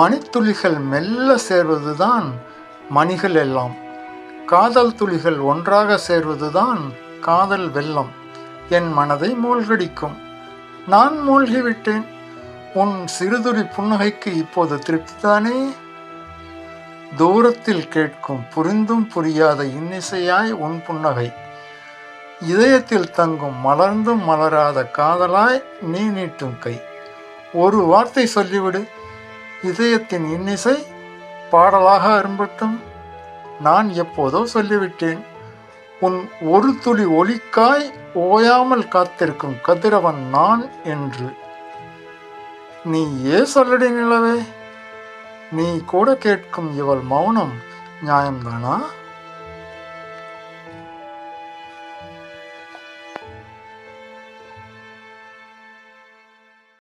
மணித்துளிகள் மெல்ல சேர்வதுதான் மணிகள் எல்லாம். காதல் துளிகள் ஒன்றாக சேர்வதுதான் காதல் வெள்ளம். என் மனதை மூழ்கடிக்கும். நான் மூழ்கிவிட்டேன். உன் சிறுதுளி புன்னகைக்கு இப்போது திருப்திதானே? தூரத்தில் கேட்கும் புரிந்தும் புரியாத இன்னிசையாய் உன் புன்னகை. இதயத்தில் தங்கும் மலர்ந்தும் மலராத காதலாய் நீ நீட்டும் கை. ஒரு வார்த்தை சொல்லிவிடு. இதயத்தின் இன்னிசை பாடலாக அரும்பட்டும். நான் எப்போதோ சொல்லிவிட்டேன் உன் ஒரு துளி ஒளிக்காய் ஓயாமல் காத்திருக்கும் கதிரவன் நான் என்று. நீ ஏ சொல்லடி நிலவே? நீ கூட கேட்கும் இவள் மௌனம் நியாயம்தானா?